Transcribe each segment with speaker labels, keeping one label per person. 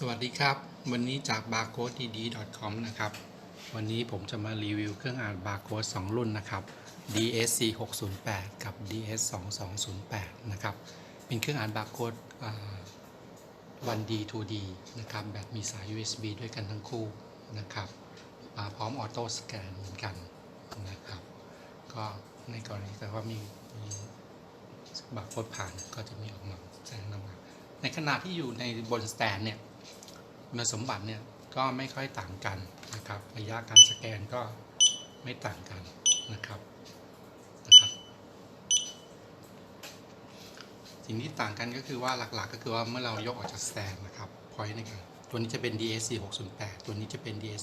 Speaker 1: สวัสดีครับ วันนี้จาก barcodedd.com นะครับ วันนี้ผมจะมารีวิวเครื่องอ่านบาร์โค้ด2 รุ่นนะครับ DSC 608กับ DS 2208นะครับ เป็นเครื่องอ่านบาร์โค้ด 1D 2D นะครับ แบบมีสาย USB ด้วยกันทั้งคู่นะครับมาพร้อมออโต้สแกนเหมือนกันนะครับ ก็ในกรณีแต่ว่ามีมีบาร์โค้ดผ่านก็จะมีออกมาแสดงออกมาในขณะที่อยู่ในบนสแตนเนี่ย คุณสมบัติเนี่ยก็ไม่ค่อยต่างกันนะครับ ระยะการสแกนก็ไม่ต่างกันนะครับนะครับ สิ่งที่ต่างกันก็คือว่าหลักๆ ก็คือว่าเมื่อเรายกออกจากสแตนนะครับพอยต์ในการตัวนี้จะเป็น DSC 608ตัวนี้จะเป็น DS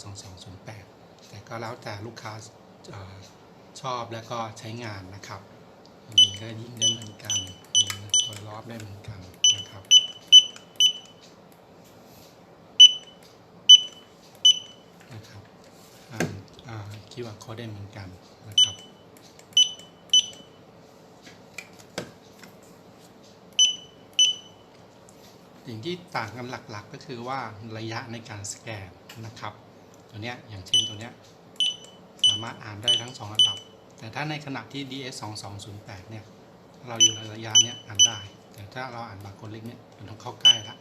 Speaker 1: 2208แต่ก็แล้วแต่ลูกค้าอชอบแล้วก็ใช้งานนะครับยิงก็ยิ่งได้เหมือนกันยิงโดยรอบได้เหมือนกันนะครับ นะครับอ่าน คิวอาร์โค้ดได้เหมือนกันนะครับสิ่งที่ต่างกันหลักๆ ก็คือว่าระยะในการสแกนนะครับ ตัวเนี้ยอย่างเช่นตัวเนี้ยสามารถอ่านได้ทั้ง 2 ระดับ แต่ถ้าในขณะที่ DS 2208เนี่ยเราอยู่ในระยะเนี้ยอ่านได้ แต่ถ้าเราอ่านบาร์โค้ดเล็กเนี่ยมันต้องเข้าใกล้ละ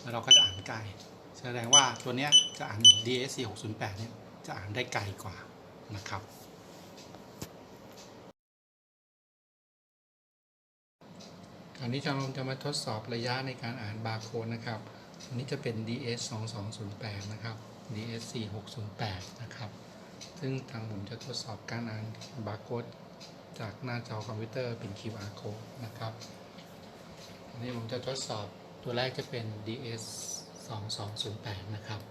Speaker 1: แล้วเราก็จะอ่านไกลแสดงว่าตัวเนี้ยจะอ่าน DSC 608เนี่ย จะอ่านได้ไกลกว่านะครับ คราวนี้จะลองจะมาทดสอบระยะในการอ่านบาร์โค้ดนะครับอันนี้จะเป็น DS 2208นะครับ DS 4608นะครับ ซึ่งทางผมจะทดสอบการอ่านบาร์โค้ดจากหน้าจอคอมพิวเตอร์เป็น QR code นะครับอันนี้ผมจะทดสอบตัวแรกจะเป็น DS 2208 นะครับ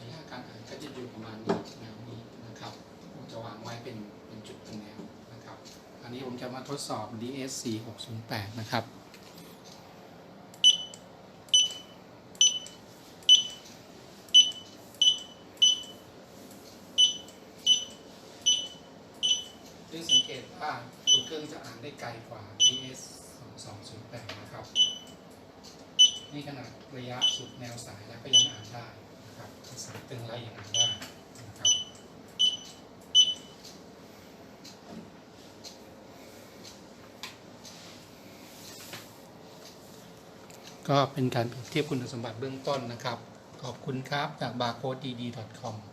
Speaker 1: ระยะการอ่านก็จะอยู่ประมาณนี้แนวนี้นะครับ ผมจะวางไว้ เป็นเป็นจุดเป็นแนวนะครับ อันนี้ผมจะมาทดสอบ DS 4608นะครับซึ่งสังเกตว่าตัวเครื่องจะอ่านได้ไกลกว่า DS 2208 นะครับ นี่ขนาดระยะสุดแนวสายแล้วก็ยังอ่านได้นะครับสายตึงไรยังอ่านได้นะครับ ก็เป็นการเปรียบเทียบคุณสมบัติเบื้องต้นนะครับ ขอบคุณครับจาก barcodedd.com